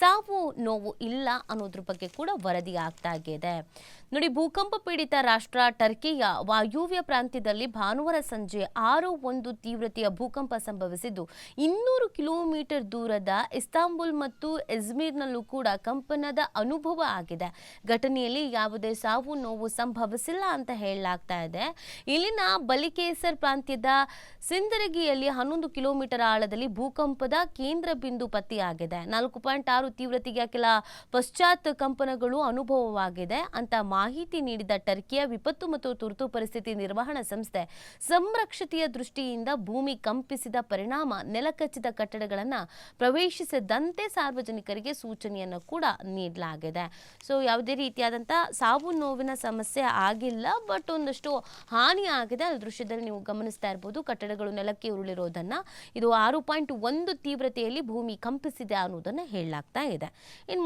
ಸಾವು ನೋವು ಇಲ್ಲ ಅನ್ನೋದ್ರ ಬಗ್ಗೆ ಕೂಡ ವರದಿ ಆಗ್ತಾ ಇದೆ ನೋಡಿ, ಭೂಕಂಪ ಪೀಡಿತ ರಾಷ್ಟ್ರ ಟರ್ಕಿಯ ವಾಯುವ್ಯ ಪ್ರಾಂತ್ಯದಲ್ಲಿ ಭಾನುವಾರ ಸಂಜೆ ಆರು ಒಂದು ತೀವ್ರತೆಯ ಭೂಕಂಪ ಸಂಭವಿಸಿದ್ದು ಇನ್ನೂರು ಕಿಲೋಮೀಟರ್ ದೂರದ ಇಸ್ತಾಂಬುಲ್ ಮತ್ತು ಎಜ್ಮೀರ್ನಲ್ಲೂ ಕೂಡ ಕಂಪನದ ಅನುಭವ ಆಗಿದೆ. ಘಟನೆಯಲ್ಲಿ ಯಾವುದೇ ಸಾವು ನೋವು ಸಂಭವಿಸಿಲ್ಲ ಅಂತ ಹೇಳಲಾಗ್ತಾ ಇದೆ. ಇಲ್ಲಿನ ಬಲಿಕೇಸರ್ ಪ್ರಾಂತ್ಯದ ಸಿಂದರಗಿಯಲ್ಲಿ ಹನ್ನೊಂದು ಕಿಲೋಮೀಟರ್ ಆಳದಲ್ಲಿ ಭೂಕಂಪದ ಕೇಂದ್ರ ಬಿಂದು ಪತ್ತೆಯಾಗಿದೆ. ನಾಲ್ಕು ಪಾಯಿಂಟ್ ಆರು ತೀವ್ರತೆಯ ಕೆಲ ಪಶ್ಚಾತ್ ಕಂಪನಗಳು ಅನುಭವವಾಗಿದೆ ಅಂತ ಮಾಹಿತಿ ನೀಡಿದ ಟರ್ಕಿಯ ವಿಪತ್ತು ಮತ್ತು ತುರ್ತು ಪರಿಸ್ಥಿತಿ ನಿರ್ವಹಣಾ ಸಂಸ್ಥೆ, ಸಂರಕ್ಷತೆಯ ದೃಷ್ಟಿಯಿಂದ ಭೂಮಿ ಕಂಪಿಸಿದ ಪರಿಣಾಮ ನೆಲಕಚ್ಚಿದ ಕಟ್ಟಡಗಳನ್ನು ಪ್ರವೇಶಿಸದಂತೆ ಸಾರ್ವಜನಿಕರಿಗೆ ಸೂಚನೆಯನ್ನು ಕೂಡ ನೀಡಲಾಗಿದೆ. ಸೊ ಯಾವುದೇ ರೀತಿಯಾದಂಥ ಸಾವು ನೋವಿನ ಸಮಸ್ಯೆ ಆಗಿಲ್ಲ ಬಟ್ ಒಂದಷ್ಟು ಹಾನಿ ಆಗಿದೆ. ಅಲ್ಲಿ ದೃಶ್ಯದಲ್ಲಿ ನೀವು ಗಮನಿಸ್ತಾ ಇರ್ಬೋದು, ಕಟ್ಟಡಗಳು ನೆಲಕ್ಕೆ ಉರುಳಿರೋದನ್ನ. ಇದು ಆರು ಪಾಯಿಂಟ್ ಒಂದು ತೀವ್ರತೆಯಲ್ಲಿ ಭೂಮಿ ಕಂಪಿಸಿದೆ ಅನ್ನೋದನ್ನ ಹೇಳಲಾಗ್ತಾ ಇದೆ. ಇನ್ನು